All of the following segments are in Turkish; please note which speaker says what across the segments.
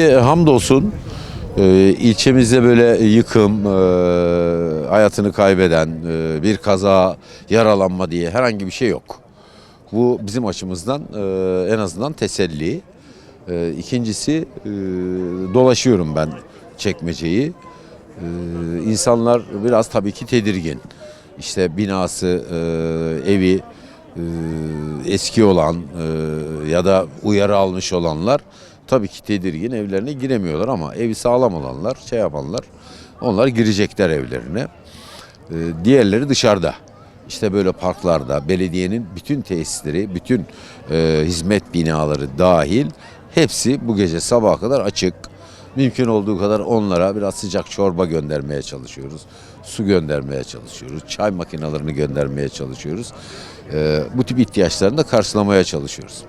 Speaker 1: E, Hamdolsun e, ilçemizde böyle yıkım, e, hayatını kaybeden, e, bir kaza, yaralanma diye herhangi bir şey yok. Bu bizim açımızdan en azından teselli. İkincisi dolaşıyorum ben çekmeceyi. İnsanlar biraz tabii ki tedirgin. İşte binası, evi eski olan ya da uyarı almış olanlar tabii ki tedirgin evlerine giremiyorlar ama evi sağlam olanlar, şey yapanlar onlar girecekler evlerine. E, diğerleri dışarıda. İşte böyle parklarda belediyenin bütün tesisleri, bütün e, hizmet binaları dahil hepsi bu gece sabaha kadar açık. Mümkün olduğu kadar onlara biraz sıcak çorba göndermeye çalışıyoruz. Su göndermeye çalışıyoruz. Çay makinelerini göndermeye çalışıyoruz. E, bu tip ihtiyaçlarını da karşılamaya çalışıyoruz.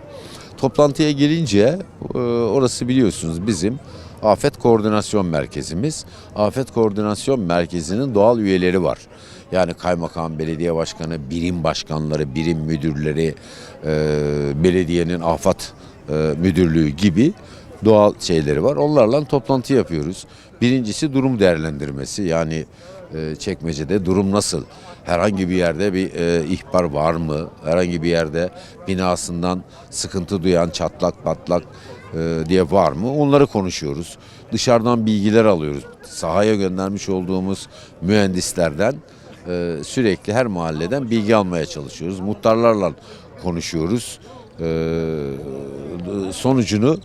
Speaker 1: Toplantıya gelince e, orası biliyorsunuz bizim Afet Koordinasyon Merkezimiz. Afet Koordinasyon Merkezi'nin doğal üyeleri var. Yani kaymakam, belediye başkanı, birim başkanları, birim müdürleri, e, belediyenin afet e, müdürlüğü gibi doğal şeyleri var. Onlarla toplantı yapıyoruz. Birincisi durum değerlendirmesi. Yani e, çekmecede durum nasıl? Herhangi bir yerde bir e, ihbar var mı? Herhangi bir yerde binasından sıkıntı duyan çatlak patlak e, diye var mı? Onları konuşuyoruz. Dışarıdan bilgiler alıyoruz. Sahaya göndermiş olduğumuz mühendislerden e, sürekli her mahalleden bilgi almaya çalışıyoruz. Muhtarlarla konuşuyoruz. E, sonucunu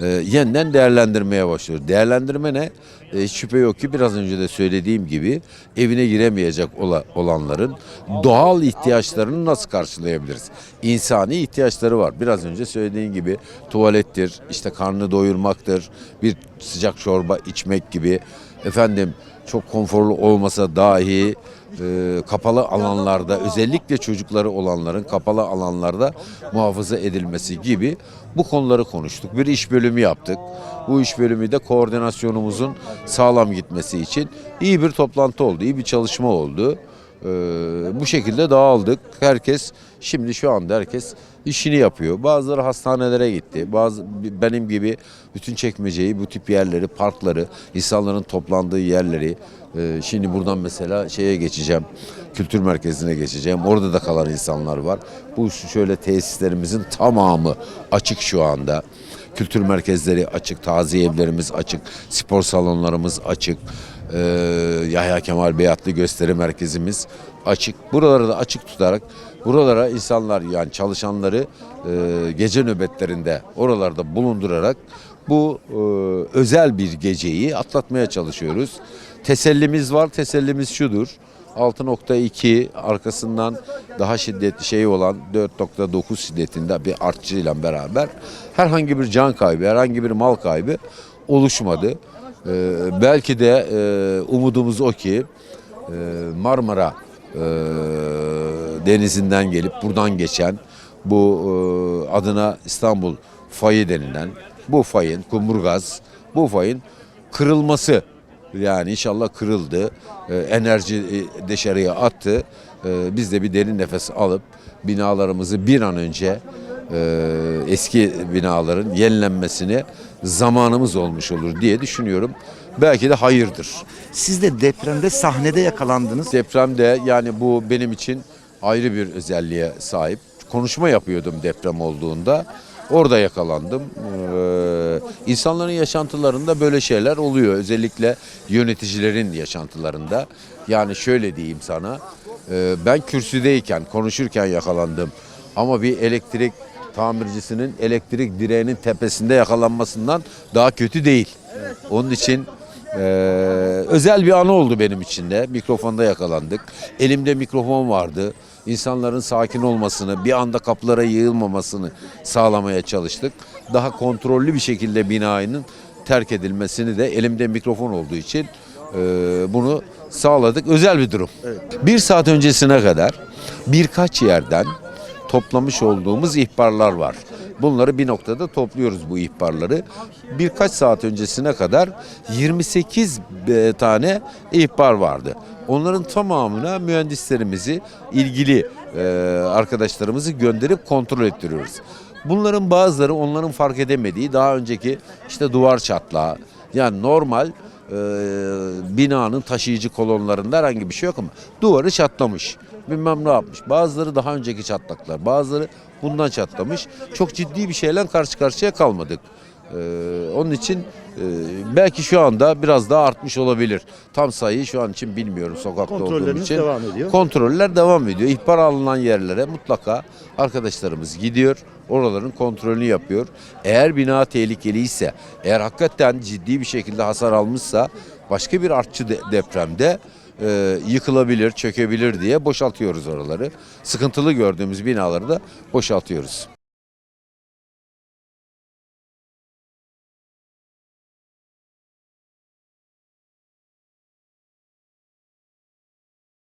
Speaker 1: e, yeniden değerlendirmeye başlıyoruz. Değerlendirme ne? E, şüphe yok ki biraz önce de söylediğim gibi evine giremeyecek ola- olanların doğal ihtiyaçlarını nasıl karşılayabiliriz? İnsani ihtiyaçları var. Biraz önce söylediğim gibi tuvalettir, işte karnını doyurmaktır, bir sıcak çorba içmek gibi. Efendim çok konforlu olmasa dahi e, kapalı alanlarda özellikle çocukları olanların kapalı alanlarda muhafaza edilmesi gibi bu konuları konuştuk. Bir iş bölümü yaptık. Bu iş bölümü de koordinasyonumuzun sağlam gitmesi için iyi bir toplantı oldu, iyi bir çalışma oldu. E, bu şekilde dağıldık. Herkes şimdi şu anda herkes işini yapıyor. Bazıları hastanelere gitti. Bazı benim gibi bütün çekmeceyi, bu tip yerleri, parkları, insanların toplandığı yerleri e, şimdi buradan mesela şeye geçeceğim. Kültür merkezine geçeceğim. Orada da kalan insanlar var. Bu şöyle tesislerimizin tamamı açık şu anda. Kültür merkezleri açık, taziye evlerimiz açık, spor salonlarımız açık. Ee, Yahya Kemal Beyatlı Gösteri Merkezimiz açık. Buraları da açık tutarak buralara insanlar yani çalışanları e, gece nöbetlerinde oralarda bulundurarak bu e, özel bir geceyi atlatmaya çalışıyoruz. Tesellimiz var. Tesellimiz şudur. 6.2 arkasından daha şiddetli şey olan 4.9 şiddetinde bir artçıyla beraber herhangi bir can kaybı, herhangi bir mal kaybı oluşmadı. Ee, belki de e, umudumuz o ki e, Marmara e, denizinden gelip buradan geçen bu e, adına İstanbul fayı denilen bu fayın Kumburgaz bu fayın kırılması yani inşallah kırıldı. E, enerji e, dışarıya attı. E, biz de bir derin nefes alıp binalarımızı bir an önce e, eski binaların yenilenmesine zamanımız olmuş olur diye düşünüyorum. Belki de hayırdır.
Speaker 2: Siz de depremde sahnede yakalandınız.
Speaker 1: Depremde yani bu benim için ayrı bir özelliğe sahip. Konuşma yapıyordum deprem olduğunda. Orada yakalandım. Ee, insanların yaşantılarında böyle şeyler oluyor. Özellikle yöneticilerin yaşantılarında. Yani şöyle diyeyim sana. e, ben kürsüdeyken, konuşurken yakalandım. Ama bir elektrik tamircisinin elektrik direğinin tepesinde yakalanmasından daha kötü değil. Onun için ee, özel bir anı oldu benim için de. Mikrofonda yakalandık. Elimde mikrofon vardı. İnsanların sakin olmasını, bir anda kapılara yığılmamasını sağlamaya çalıştık. Daha kontrollü bir şekilde binanın terk edilmesini de elimde mikrofon olduğu için e, bunu sağladık. Özel bir durum. Bir saat öncesine kadar birkaç yerden toplamış olduğumuz ihbarlar var. Bunları bir noktada topluyoruz bu ihbarları. Birkaç saat öncesine kadar 28 e, tane ihbar vardı. Onların tamamına mühendislerimizi, ilgili e, arkadaşlarımızı gönderip kontrol ettiriyoruz. Bunların bazıları onların fark edemediği daha önceki işte duvar çatlağı. Yani normal e, binanın taşıyıcı kolonlarında herhangi bir şey yok ama duvarı çatlamış. Bilmem ne yapmış. Bazıları daha önceki çatlaklar. Bazıları bundan çatlamış. Çok ciddi bir şeyle karşı karşıya kalmadık. Ee, onun için e, belki şu anda biraz daha artmış olabilir. Tam sayıyı şu an için bilmiyorum sokakta olduğum için.
Speaker 2: devam ediyor.
Speaker 1: Kontroller devam ediyor. İhbar alınan yerlere mutlaka arkadaşlarımız gidiyor. Oraların kontrolünü yapıyor. Eğer bina tehlikeliyse, eğer hakikaten ciddi bir şekilde hasar almışsa başka bir artçı de- depremde e, yıkılabilir, çökebilir diye boşaltıyoruz oraları. Sıkıntılı gördüğümüz binaları da boşaltıyoruz.